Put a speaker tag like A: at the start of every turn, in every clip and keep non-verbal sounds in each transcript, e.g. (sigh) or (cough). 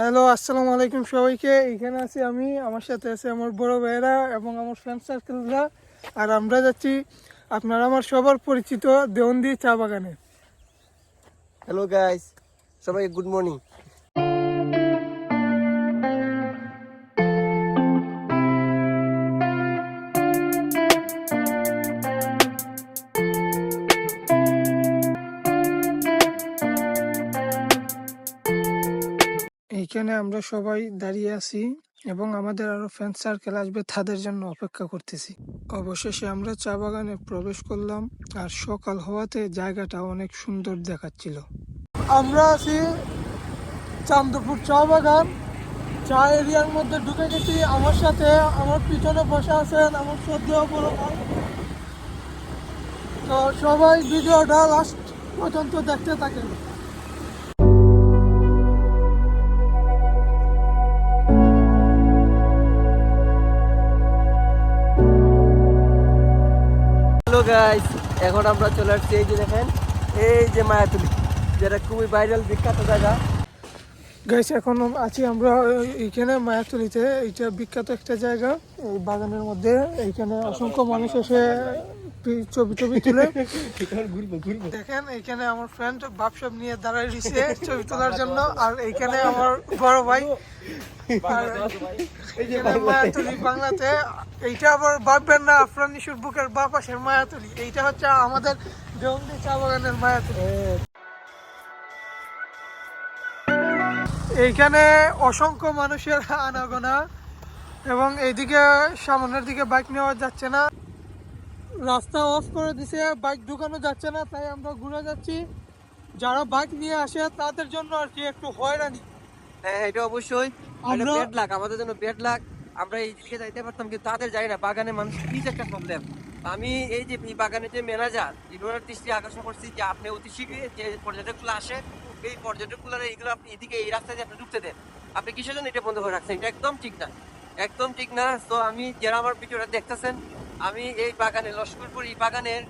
A: Hello, আসসালামু আলাইকুম সবাইকে। এখানে আছি আমি, আমার সাথে আছে আমার বড় ভাইয়েরা এবং আমার ফ্রেন্ড সার্কেলরা আর আমরা যাচ্ছি আপনারা আমার সবার পরিচিত দেওয়ন্দি চা বাগানে।
B: হ্যালো গাইস সবাই গুড মর্নিং
A: এইখানে আমরা সবাই দাঁড়িয়ে আছি এবং আমাদের আরও ফ্রেন্ড সার্কেল আসবে তাদের জন্য অপেক্ষা করতেছি। অবশেষে আমরা চা বাগানে প্রবেশ করলাম আর সকাল হওয়াতে জায়গাটা অনেক সুন্দর দেখাচ্ছিল। আমরা আছি চান্দপুর চা বাগান। চা এরিয়ার মধ্যে ঢুকে গেছি। আমার সাথে আমার পিছনে বসে আছেন আমার শ্রদ্ধেয় বড় তো সবাই ভিডিওটা লাস্ট পর্যন্ত দেখতে থাকেন।
B: হ্যালো গাইস এখন আমরা চলে আসছি এই যে দেখেন, এই যে মায়াতুলি, যেটা খুবই ভাইরাল বিখ্যাত জায়গা।
A: গাইস এখন আছি আমরা এইখানে মায়াতুলিতে, এইটা বিখ্যাত একটা জায়গা, এই বাগানের মধ্যে। এইখানে অসংখ্য মানুষ এসে পি- ছবি টবি তুলে। (laughs) দেখেন এইখানে আমার ফ্রেন্ড বাপসব নিয়ে দাঁড়ায় রয়েছে ছবি তোলার জন্য আর এইখানে আমার বড় ভাই। (laughs) বাংলাতে এইটা আবার ভাববেন না আফরান নিশুর বুকের বা পাশের মায়াতলি। এইটা হচ্ছে আমাদের দেওয়ালি চা বাগানের মায়াতলি। এইখানে অসংখ্য মানুষের আনাগোনা এবং এইদিকে সামনের দিকে বাইক নেওয়া যাচ্ছে না। রাস্তা অফ করে দিছে বাইক ঢুকানো যাচ্ছে না তাই আমরা ঘুরে যাচ্ছি। যারা বাইক নিয়ে আসে তাদের জন্য আর কি একটু হয়রানি।
B: হ্যাঁ এটা অবশ্যই।
A: আমরা-
B: লাগ আমাদের জন্য বেড লাগ আমরা এই দিকে যাইতে পারতাম কিন্তু তাদের যাই না বাগানে মানুষ কি একটা প্রবলেম আমি এই যে এই বাগানের যে ম্যানেজার ইনোনার দৃষ্টি আকর্ষণ করছি যে আপনি অতি শীঘ্রই যে পর্যটকগুলো আসে এই পর্যটকগুলো এইগুলো আপনি এদিকে এই রাস্তায় আপনি ঢুকতে দেন আপনি কিসের জন্য এটা বন্ধ করে রাখছেন? এটা একদম ঠিক না। একদম ঠিক না। তো আমি যারা আমার ভিডিওটা দেখতেছেন আমি এই বাগানে, লস্করপুর এই বাগানের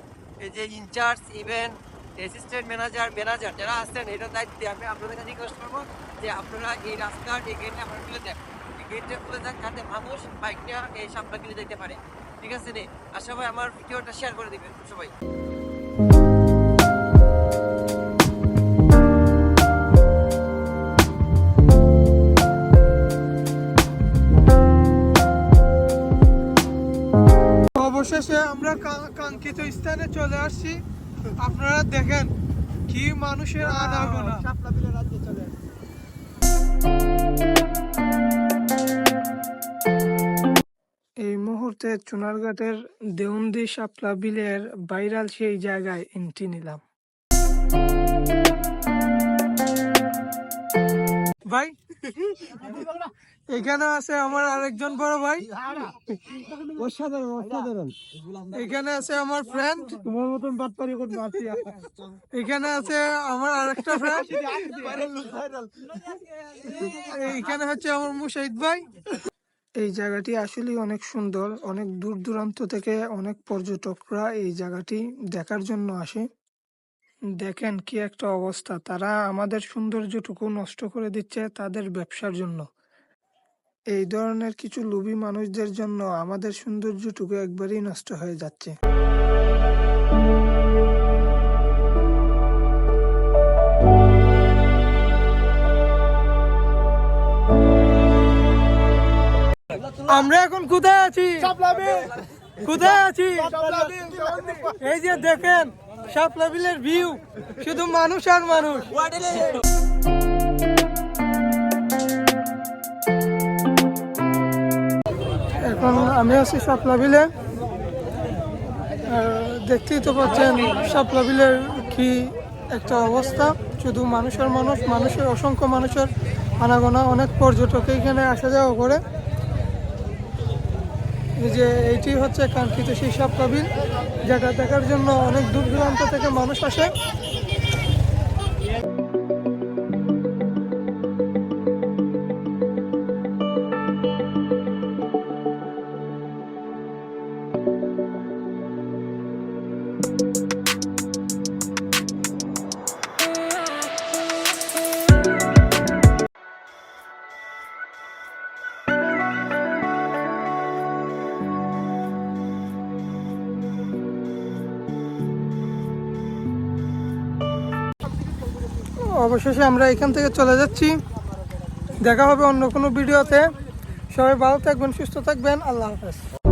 B: যে incharge event assistant manager manager যারা আছেন, এটার দায়িত্বে আমি আপনাদের কাছে রিকোয়েস্ট করব যে আপনারা এই রাস্তার এই গেটটা আপনারা খুলে দেন। এই গেটটা খুলে দেন যাতে মানুষ বাইকটা এই সামনে কিনে যেতে পারে। ঠিক আছে রে আর সবাই আমার ভিডিওটা শেয়ার করে দেবেন সবাই।
A: অবশেষে আমরা কা- কাঙ্ক্ষিত স্থানে চলে আসছি। আপনারা দেখেন কি মানুষের আনাগোনা। এই মুহূর্তে চুনারঘাটের দেউন্দি সাপলা বিলের বাইরাল সেই জায়গায় এন্ট্রি নিলাম। ভাই? এখানে আছে আমার আরেকজন বড় ভাই।
B: অসাধারণ অসাধারণ।
A: এখানে আছে আমার ফ্রেন্ড তোমার মতন বাটপারি করতে পারছি এখানে আছে আমার আরেকটা ফ্রেন্ড এইখানে হচ্ছে আমার মুশাহিদ ভাই। এই জায়গাটি আসলে অনেক সুন্দর অনেক দূর দূরান্ত থেকে অনেক পর্যটকরা এই জায়গাটি দেখার জন্য আসে। দেখেন কি একটা অবস্থা। তারা আমাদের সৌন্দর্যটুকু নষ্ট করে দিচ্ছে তাদের ব্যবসার জন্য। এই ধরনের কিছু লোভী মানুষদের জন্য আমাদের সৌন্দর্যটুকু একবারেই নষ্ট হয়ে যাচ্ছে। আমরা এখন কোথায় আছি? কোথায় আছি? এই যে দেখেন সাপলাবিলের ভিউ শুধু মানুষ আর মানুষ। এখন আমি আছি সাপলাবিলে দেখতেই তো পাচ্ছেন সাপলাবিলের কি একটা অবস্থা। শুধু মানুষের মানুষ, মানুষের অসংখ্য মানুষের আনাগোনা। অনেক পর্যটক এখানে আসা যাওয়া করে। যে এইটি হচ্ছে কাঙ্ক্ষিত সেই সব কবির যেটা দেখার জন্য অনেক দূর দূরান্ত থেকে মানুষ আসে। অবশেষে আমরা এখান থেকে চলে যাচ্ছি। দেখা হবে অন্য কোনো ভিডিওতে। সবাই ভালো থাকবেন, সুস্থ থাকবেন। আল্লাহ হাফেজ।